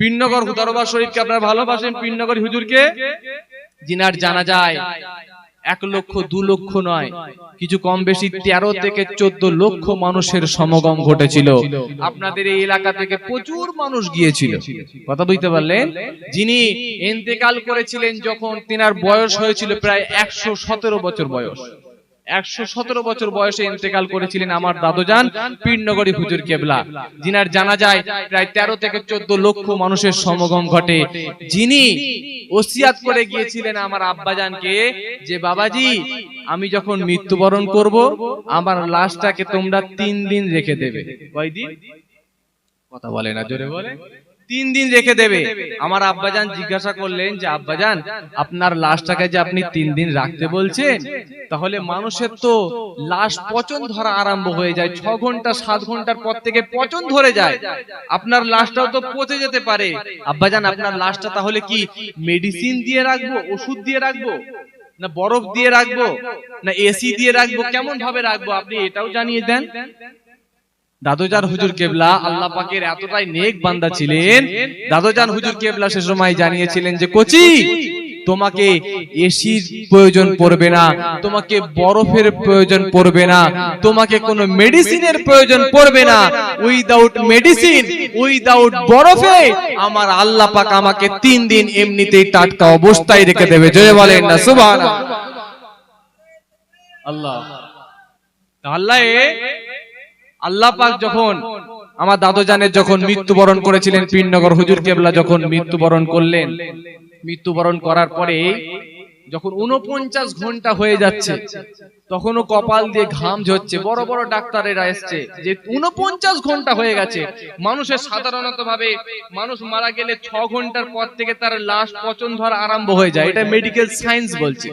পিন্নগর দরবার শরীফকে আপনারা ভালোবাসেন। পিন্নগর হুজুরকে? জিনার জানা যায় এক লক্ষ, দু লক্ষ নয়। কিছু কম বেশি তেরো থেকে চোদ্দ লক্ষ মানুষের সমাগম ঘটেছিল। আপনাদের এই এলাকা থেকে প্রচুর মানুষ গিয়েছিল। কথা বুঝতে পারলেন? যিনি ইন্তেকাল করেছিলেন যখন, তিনার বয়স হয়েছিল প্রায় একশো সতেরো বছর বয়স। একশো সতেরো বছর বয়সে ইন্তেকাল করেছিলেন আমার দাদুজান পীরনগরী হুজুর কেবলা। যিনার জানা যায় প্রায় তেরো থেকে চোদ্দ লক্ষ মানুষের সমাগম ঘটে। যিনি ওসিয়াত করে গিয়েছিলেন আমার আব্বাজানকে যে বাবাজি আমি যখন মৃত্যুবরণ করব আমার লাশটাকে তোমরা তিন দিন রেখে দেবে। কয়দিন? কথা বলে না জোরে বলে। তিন দিন রেখে দেবে। আমার আব্বাজান জিজ্ঞাসা করলেন যে আব্বাজান আপনার লাশটাকে যে আপনি তিন দিন রাখতে বলছেন তাহলে মানুষের তো লাশ পচন ধরা আরম্ভ হয়ে যায় ছ ঘণ্টা সাত ঘণ্টার পর থেকে পচন ধরে যায়। আপনার লাশটাও তো পচে যেতে পারে। আব্বাজান আপনার লাশটা তাহলে কি মেডিসিন দিয়ে রাখব ওষুধ দিয়ে রাখব না বরফ দিয়ে রাখব না এসি দিয়ে রাখব কেমন ভাবে রাখব? আপনি এটাও জানিয়ে দেন। দাদুজান হুজুর কেবলা আল্লাহ পাকের এতটাই নেক বান্দা ছিলেন। দাদুজান হুজুর কেবলা সে সময় জানিয়েছিলেন যে কোচি তোমাকে এসির প্রয়োজন পড়বে না তোমাকে বরফের প্রয়োজন পড়বে না তোমাকে কোনো মেডিসিনের প্রয়োজন পড়বে না। উইদাউট মেডিসিন উইদাউট বরফে আমার আল্লাহ পাক আমাকে তিন দিন এমনিতেই টাটকা অবস্থায় রেখে দেবে। জয় বলেন না সুবহান আল্লাহ। আল্লাহ আল্লাহ পাক যখন আমার দাদু জানের যখন মৃত্যুবরণ করেছিলেন পীরনগর হুজুর কেবলা যখন মৃত্যুবরণ করলেন মৃত্যুবরণ করার পরে যখন উনপঞ্চাশ ঘণ্টা হয়ে যাচ্ছে তখনও কপাল দিয়ে ঘাম ঝরছে বড় বড় ডাক্তারেরা এসছে যে উনপঞ্চাশ ঘণ্টা হয়ে গেছে। মানুষের সাধারণত ভাবে মানুষ মারা গেলে ছ ঘণ্টার পর থেকে তার লাশ পচন ধরা আরম্ভ হয়ে যায়। এটা মেডিকেল সায়েন্স বলছে।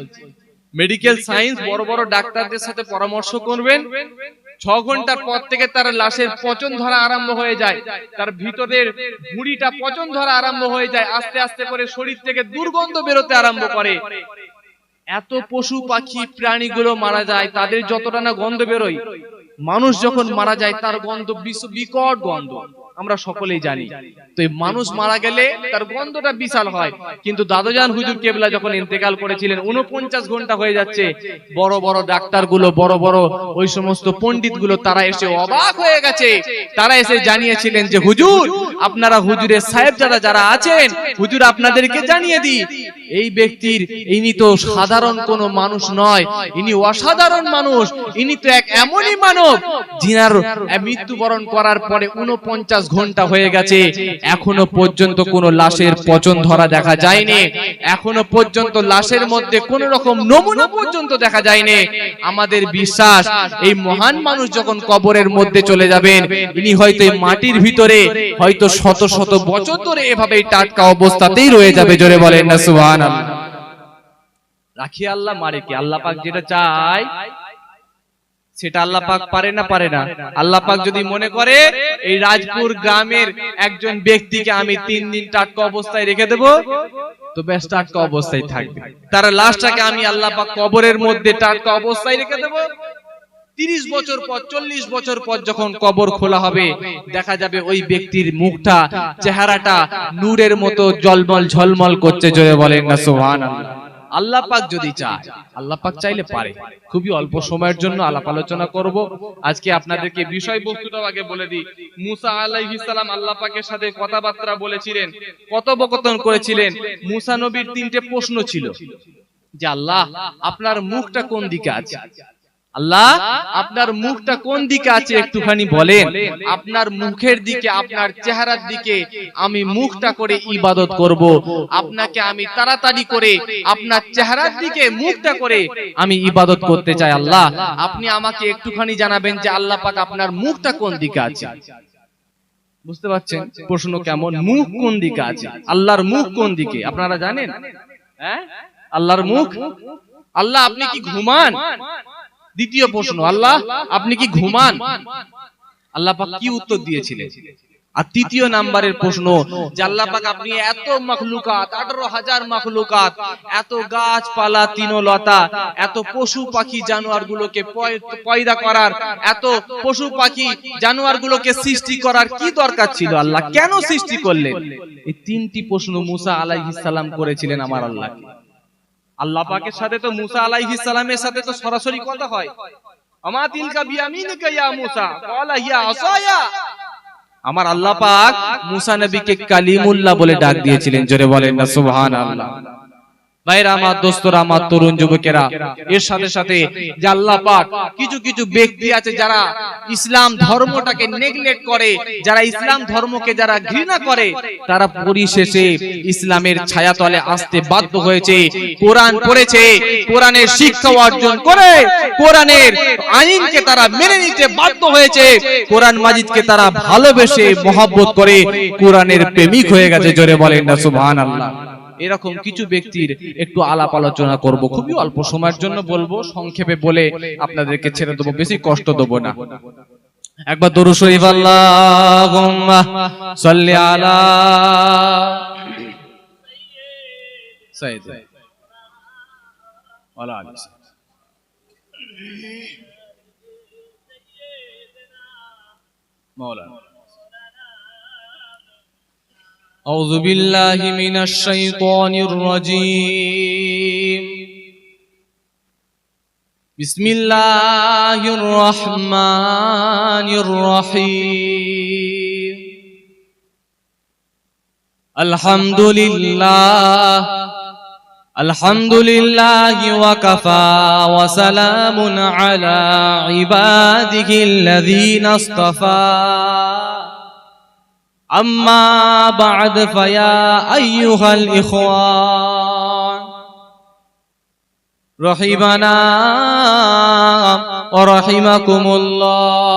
মেডিকেল সায়েন্স বড় বড় ডাক্তারদের সাথে পরামর্শ করবেন ছ ঘণ্টার পর থেকে তার লাশের পচন ধরা আরম্ভ হয়ে যায়। তার ভিতরের ভুঁড়িটা পচন ধরা আরম্ভ হয়ে যায়, আস্তে আস্তে করে শরীর থেকে দুর্গন্ধ বেরোতে আরম্ভ করে। এত পশু পাখি, প্রাণীগুলো মারা যায়, তাদের যতটা না গন্ধ বেরোয়। মানুষ যখন মারা যায় তার গন্ধ বিকট গন্ধ। আমরা সকলেই জানি। তো এই মানুষ মারা গেলে তার গন্ধটা বিশাল হয়। কিন্তু দাদুজান হুজুর কেবলা যখন ইন্তেকাল করেছিলেন উনপঞ্চাশ ঘণ্টা হয়ে যাচ্ছে। বড় বড় ডাক্তারগুলো বড় বড় ওই সমস্ত পণ্ডিতগুলো তারা এসে অবাক হয়ে গেছে। তারা এসে জানিয়েছিলেন যে হুজুর আপনারা হুজুরের সাহেব যারা যারা আছেন হুজুর আপনাদেরকে জানিয়ে দিই এই ব্যক্তির ইনি তো সাধারণ কোনো মানুষ নয় ইনি অসাধারণ মানুষ ইনি তো এক এমনই মানব যিনার মৃত্যুবরণ করার পরে উনপঞ্চাশ ঘণ্টা হয়ে গেছে এখনও পর্যন্ত কোনো লাশের পচন ধরা দেখা যায়নি এখনও পর্যন্ত লাশের মধ্যে কোন রকম নমুনা পর্যন্ত দেখা যায়নি। আমাদের বিশ্বাস এই মহান মানুষ যখন কবরের মধ্যে চলে যাবেন ইনি হয়তো এই মাটির ভিতরে হয়তো শত শত বছর ধরে এভাবেই টাটকা অবস্থাতেই রয়ে যাবে জোরে বলেন না সুবহান রাখি আল্লাহ মারে কি আল্লাহ পাক যেটা চায় সেটা আল্লাহ পাক পারে না পারে না আল্লাহ পাক যদি মনে করে এই রাজপুর গ্রামের একজন ব্যক্তিকে আমি তিন দিন টাটকা অবস্থায় রেখে দেব। তো বেশ টাটকা অবস্থায় থাকবে। তার লাশটাকে আমি আল্লাহ পাক কবরের মধ্যে টাটকা অবস্থায় রেখে দেব। তিরিশ বছর পর চল্লিশ বছর পর যখন কবর খোলা হবে দেখা যাবে ওই ব্যক্তির মুখটা চেহারাটা নূরের মতো জলমল ঝলমল করছে জোরে বলেন না সোহান আল্লাহ পাক যদি চায় আল্লাহ পাক চাইলে পারে। খুবই অল্প সময়ের জন্য আলাপ আলোচনা করব আজকে আপনাদেরকে বিষয়বস্তুটাও আগে বলে দিই। মুসা আলাইহিস সালাম আল্লাহ পাকের সাথে কথাবার্তা বলেছিলেন কথোপকথন করেছিলেন। মুসা নবীর তিনটে প্রশ্ন ছিল যে আল্লাহ আপনার মুখটা কোন দিকে আছে? আল্লাহ আপনার মুখটা কোন দিকে আছে একটুখানি বলেন? আপনার মুখের দিকে আপনার চেহারার দিকে আমি মুখটা করে ইবাদত করব। আপনাকে আমি তাড়াতাড়ি করে আপনার চেহারার দিকে মুখটা করে আমি ইবাদত করতে চাই। আল্লাহ আপনি আমাকে একটুখানি জানাবেন যে আল্লাহ পাক আপনার মুখটা কোন দিকে আছে? বুঝতে পারছেন? প্রশ্ন কেমন? মুখ কোন দিকে আছে? আল্লাহর মুখ কোন দিকে? আপনারা জানেন? হ্যাঁ? আল্লাহর মুখ? আল্লাহ আপনি কি ঘুমান দ্বিতীয় প্রশ্ন আল্লাহ আপনি কি ঘুমান? আল্লাহ পাক কি উত্তর দিয়েছিলেন? আর তৃতীয় নাম্বারের প্রশ্ন যে আল্লাহ পাক আপনি এত মখলুকাত আঠারো হাজার মখলুকাত এত গাছপালা তৃণলতা এত পশু পাখি জানোয়ার গুলোকে পয়দা করার এত পশু পাখি জানোয়ার গুলোকে সৃষ্টি করার কি দরকার ছিল? আল্লাহ কেন সৃষ্টি করলেন? এই তিনটি প্রশ্ন মুসা আলাইহিস সালাম করেছিলেন আমার আল্লাহকে। আল্লাহ পাকের সাথে তো মুসা আলাইহিস সালামের সাথে তো সরাসরি কথা হয়। আমা তিলকা বিয়ামিনিকা ইয়া মুসা। ক্বালা ইয়া আসায়া। আমার আল্লাহ পাক মুসা নবীকে কালিমুল্লাহ বলে ডাক দিয়েছিলেন। জোরে বলেন না সুবহানাল্লাহ। কোরআন শিক্ষা অর্জন করে, কোরআনের আইনকে তারা মেনে নিতে বাধ্য হয়েছে। কোরআন মাজিদকে তারা ভালোবেসে মহব্বত করে, কোরআনের প্রেমিক হয়ে গেছে, জোরে বলেন না, সুবহানাল্লাহ। এরকম কিছু ব্যক্তির একটু আলাপ আলোচনা করব। খুবই অল্প সময়ের জন্য বলব সংক্ষেপে বলে আপনাদেরকে ছেড়ে দেবো বেশি কষ্ট দেবো না। একবার দরু শরীফ আল্লাহ أعوذ بالله من الشيطان الرجيم بسم الله الرحمن الرحيم الحمد لله الحمد لله وكفى وسلام على عباده الذين اصطفى أما بعد فيا أيها الإخوان. رحمنا ورحمكم الله.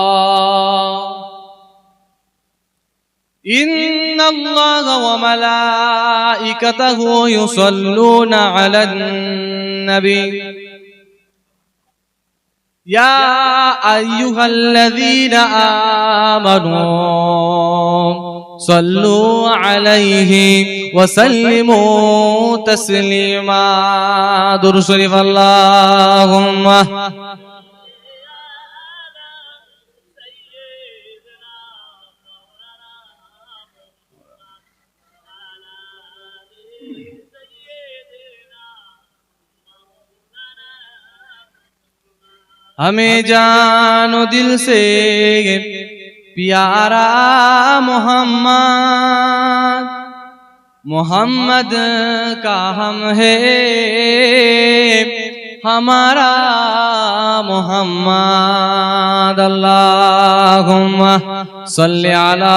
إن الله وملائكته يصلون على النبي. يا أيها الذين آمنوا. صلوا عليه وسلموا تسليما. دور شريف اللهم. ہمیں جان و دل سے پیارا محمد محمد کا ہم ہے ہمارا محمد اللہم صلی علی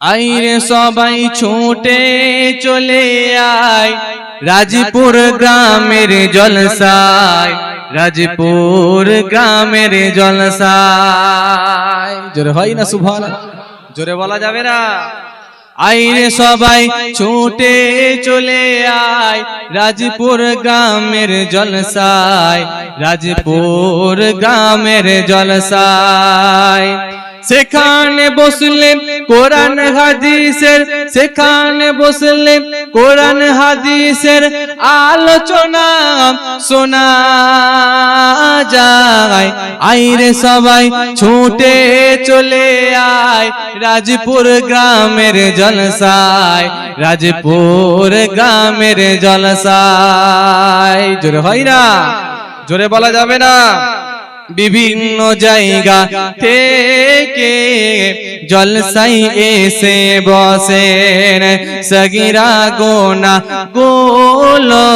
আইরে সবাই ছুটে চলে আয়। রাজপুর গ্রামের জলসায়। রাজপুর গ্রামের জলসায়। জোরে হয় না সুভান জোরে বলা যাবে না। আইরে সবাই ছুটে চলে আয়। রাজপুর গ্রামের জলসায়। রাজপুর গ্রামের জলসায়। সেখানে বসলে কোরআন হাদিসের, সেখানে বসলে কোরআন হাদিসের আলোচনা শোনা যায়। আইরে সবাই, ছুটে চলে আয় রাজপুর গ্রামের জলসায়, রাজপুর গ্রামের জলসায়। জোরে হয় না? জোরে বলা যাবে না? বিভিন্ন জায়গা থেকে জলসাই এসে বসেন সগিরা গোনা গোলো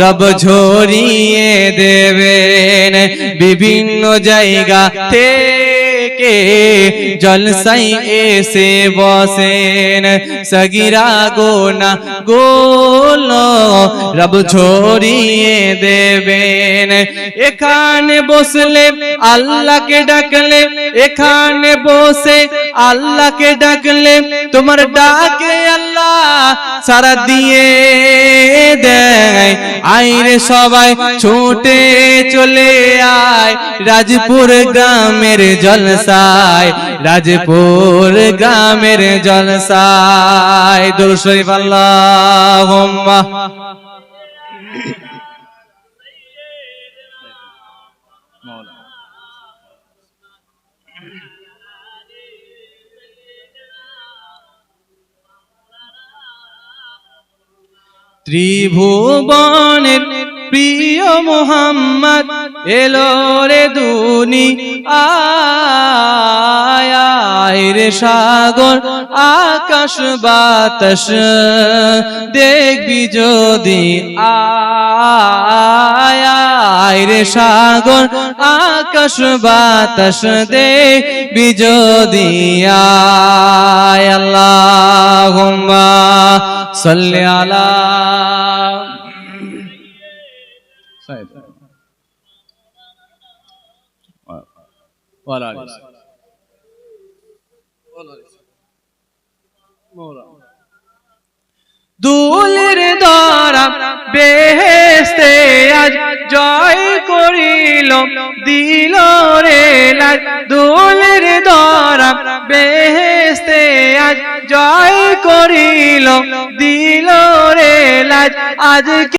রব ঝরিয়ে দেবেন বিভিন্ন জায়গা থেকে কে জলসাই এসে বসেন সগিরা গোনা গোল রব ছড়িয়ে দেবেন। এখানে বসলে আল্লাহকে ডাকলে এখানে বসে আল্লাহকে ডাকলে তোমার ডাকে আল্লাহ সারা দিয়ে দেয়। আইরে সবাই ছুটে চলে আয় রাজপুর গ্রামের জলসায় রাজপুর গ্রামের জলসায়। দুর শরীফ আল্লাহুম্মা ত্রিভুবনের প্রিয় মোহাম্মদ এলো রে দুনি, আয় রে সাগর, আকাশ বাতাস দেখবি যদি, আয় রে সাগর, আকাশ বাতাস দেখবি যদি, আয় আল্লাহুম্মা সাল্লি আলা দুলের দ্বারা বেহেস্তে আজ জয় করিল দিল রে লাজ দুলের দ্বারা বেহেস্তে আজ জয় করিল দিল রে লাজ আজ